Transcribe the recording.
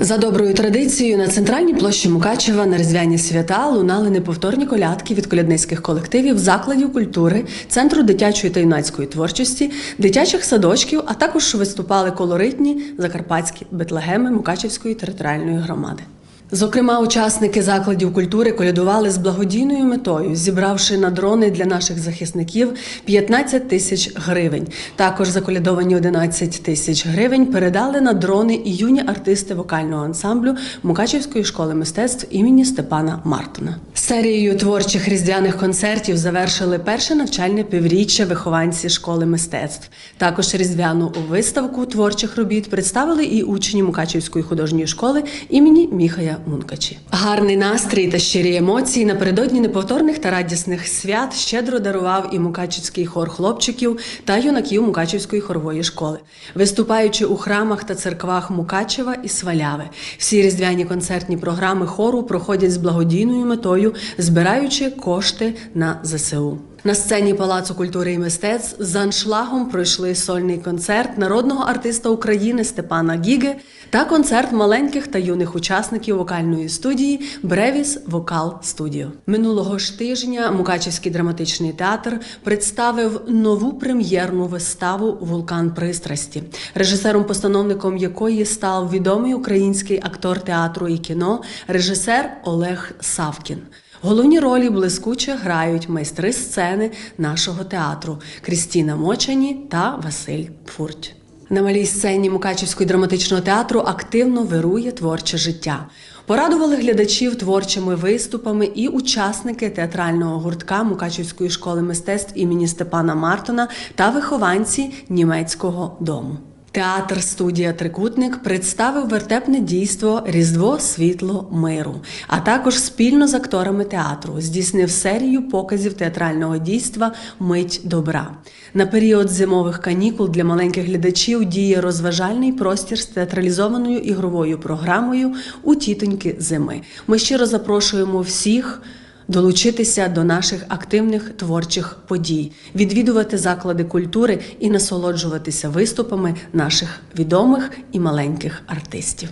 За доброю традицією на центральній площі Мукачева на різдвяні свята лунали неповторні колядки від колядницьких колективів, закладів культури, центру дитячої та юнацької творчості, дитячих садочків, а також виступали колоритні закарпатські бетлегеми Мукачевської територіальної громади. Зокрема, учасники закладів культури колядували з благодійною метою, зібравши на дрони для наших захисників 15 тисяч гривень. Також заколядовані 11 тисяч гривень передали на дрони і юні артисти вокального ансамблю Мукачівської школи мистецтв імені Степана Мартона. Серією творчих різдвяних концертів завершили перше навчальне півріччя вихованці школи мистецтв. Також різдвяну виставку творчих робіт представили і учні Мукачевської художньої школи імені Міхая Мункачі. Гарний настрій та щирі емоції напередодні неповторних та радісних свят щедро дарував і Мукачівський хор хлопчиків та юнаків Мукачівської хорової школи, виступаючи у храмах та церквах Мукачева і Сваляви. Всі різдвяні концертні програми хору проходять з благодійною метою, збираючи кошти на ЗСУ. На сцені Палацу культури і мистецтв з аншлагом пройшли сольний концерт народного артиста України Степана Гіги та концерт маленьких та юних учасників вокальної студії Бревіс Вокал Студіо. Минулого ж тижня Мукачевський драматичний театр представив нову прем'єрну виставу Вулкан пристрасті, режисером-постановником якої став відомий український актор театру і кіно, режисер Олег Савкін. Головні ролі блискуче грають майстри сцени нашого театру Крістіна Мочані та Василь Фурть. На малій сцені Мукачівського драматичного театру активно вирує творче життя. Порадували глядачів творчими виступами і учасники театрального гуртка Мукачівської школи мистецтв імені Степана Мартона та вихованці німецького дому. Театр студія Трикутник представив вертепне дійство Різдво світло миру, а також спільно з акторами театру здійснив серію показів театрального дійства Мить добра. На період зимових канікул для маленьких глядачів діє розважальний простір з театралізованою ігровою програмою у тітоньки зими. Ми щиро запрошуємо всіх долучитися до наших активних творчих подій, відвідувати заклади культури і насолоджуватися виступами наших відомих і маленьких артистів.